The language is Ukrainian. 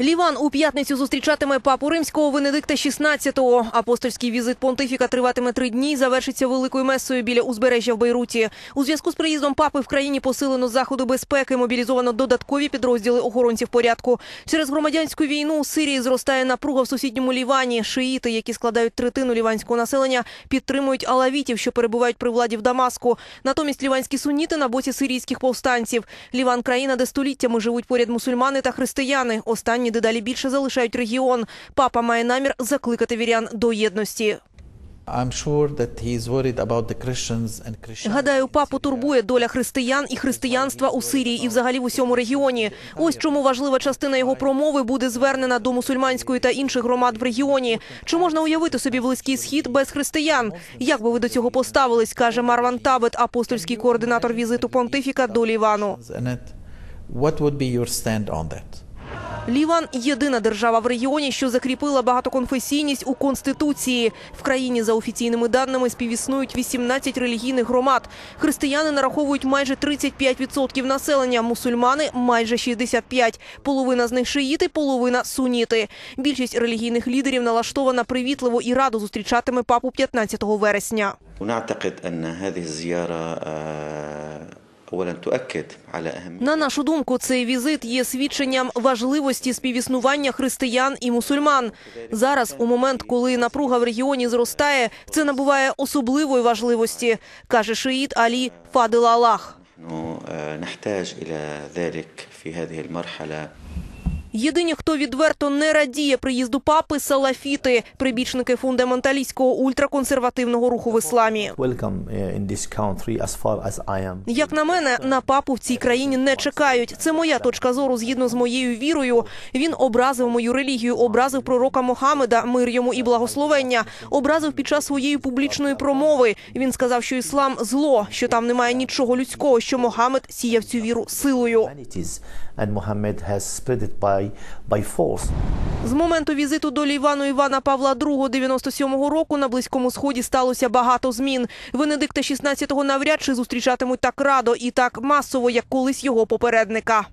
Ліван у п'ятницю зустрічатиме папу римського Венедикта XVI. Апостольський візит понтифіка триватиме три дні. Завершиться великою месою біля узбережжя в Бейруті. У зв'язку з приїздом папи в країні посилено заходи безпеки. Мобілізовано додаткові підрозділи охоронців порядку. Через громадянську війну у Сирії зростає напруга в сусідньому Лівані. Шиїти, які складають третину ліванського населення, підтримують алавітів, що перебувають при владі в Дамаску. Натомість ліванські суніти на боці сирійських повстанців. Ліван країна, де століттями живуть поряд мусульмани та християни. Останні дедалі більше залишають регіон. Папа має намір закликати вірян до єдності. Гадаю, папу турбує доля християн і християнства у Сирії і взагалі в усьому регіоні. Ось чому важлива частина його промови буде звернена до мусульманської та інших громад в регіоні. Чи можна уявити собі близький схід без християн? Як би ви до цього поставились? каже Марван Табет, апостольський координатор візиту понтифіка до Лівану. Ліван єдина держава в регіоні, що закріпила багатоконфесійність у конституції. В країні за офіційними даними співіснують 18 релігійних громад. Християни нараховують майже 35% населення, мусульмани майже 65%. Половина з них шиїти, половина суніти. Більшість релігійних лідерів налаштована привітливо і радо зустрічатиме папу 15 вересня. На нашу думку, цей візит є свідченням важливості співіснування християн і мусульман. Зараз, у момент, коли напруга в регіоні зростає, це набуває особливої важливості, каже шиїт Алі Фадил Аллах. Єдині, хто відверто не радіє приїзду папи, салафіти, прибічники фундаменталістського ультраконсервативного руху в ісламі. uh. Як на мене, на папу в цій країні не чекають. Це моя точка зору згідно з моєю вірою. Він образив мою релігію, образив пророка Мохамеда, мир йому і благословення. Образив під час своєї публічної промови. Він сказав, що іслам зло, що там немає нічого людського, що Мохамед сіяв цю віру силою. By. З моменту візиту до Лівану Івана Павла II 97-го року на Близькому Сході сталося багато змін. Венедикта 16-го навряд чи зустрічатимуть так радо і так масово, як колись його попередника.